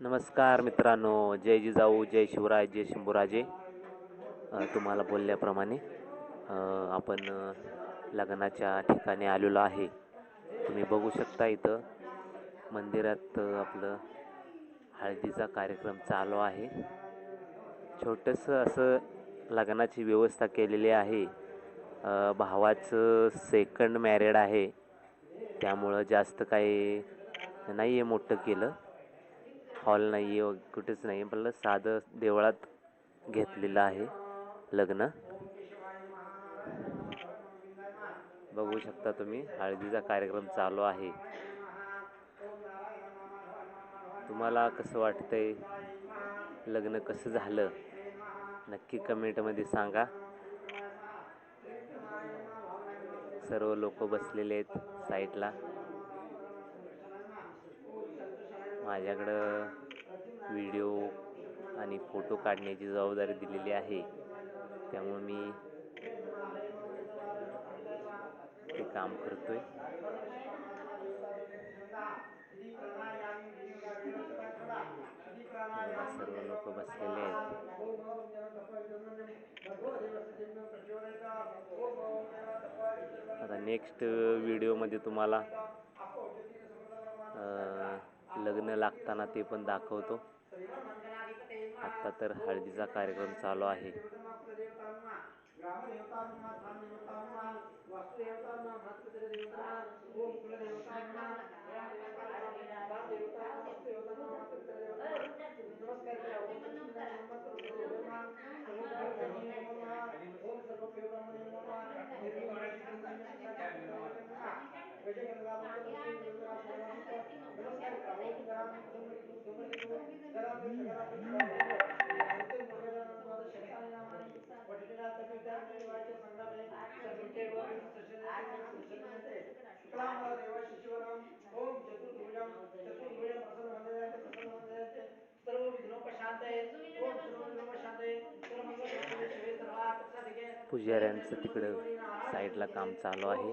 नमस्कार मित्रांनो जय जिजाऊ जय शिवराय जय शंभूराजे. तुम्हाला बोलल्याप्रमाणे आपण लग्नाच्या ठिकाणी आलेलो आहे. तुम्ही बघू शकता इथं मंदिरात आपलं हळदीचा कार्यक्रम चालू आहे. छोटंसं असं लग्नाची व्यवस्था केलेली आहे. भावाचं सेकंड मॅरेड आहे. त्यामुळं जास्त काही नाही आहे मोठं केलं. हॉल नाही आहे कुठेच नाही आहे पण साधं देवळात घेतलेलं आहे लग्न. बघू शकता तुम्ही हळदीचा कार्यक्रम चालू आहे. तुम्हाला कसं वाटतंय? लग्न कसं झालं? नक्की कमेंटमध्ये सांगा. सर्व लोक बसलेले आहेत साईडला माझ्याकडं व्हिडिओ आणि फोटो काढण्याची जबाबदारी दिलेली आहे. त्यामुळे मी ते काम करतोय. आहे सर्व लोक बसलेले आहेत. आता नेक्स्ट व्हिडिओमध्ये तुम्हाला लग्न लागताना ते पण दाखवतो. आत्ता तर हळदीचा कार्यक्रम चालू आहे. पुजाऱ्यांचं तिकडं साईडला काम चालू आहे.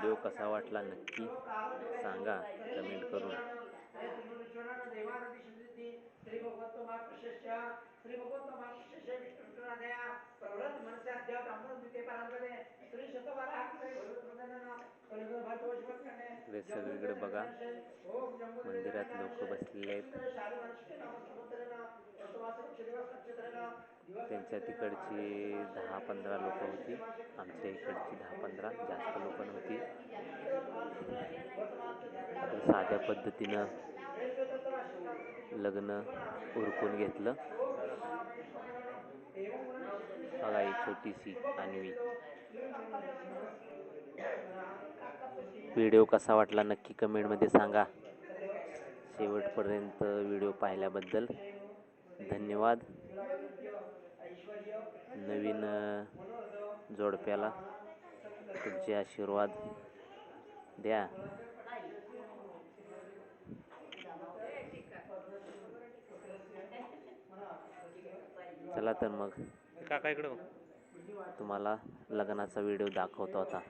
व्हिडिओ कसा वाटला नक्की सांगा कमेंट करून. इकडे सगळीकडे बघा. मंदिरात लोक बसलेले आहेत. त्यांच्या तिकडची दहा पंधरा लोक होती. आमच्या इकडची दहा पंधरा जास्त लोक पद्धतीनं लग्न उरकून घेतलं. बघा ही छोटीशी आणवी व्हिडिओ कसा वाटला नक्की कमेंटमध्ये सांगा. शेवटपर्यंत व्हिडिओ पाहिल्याबद्दल धन्यवाद. नवीन जोडप्याला तुमचे आशीर्वाद द्या. चला तर मग. काका इकडं तुम्हाला लग्नाचा व्हिडिओ दाखवतो आता.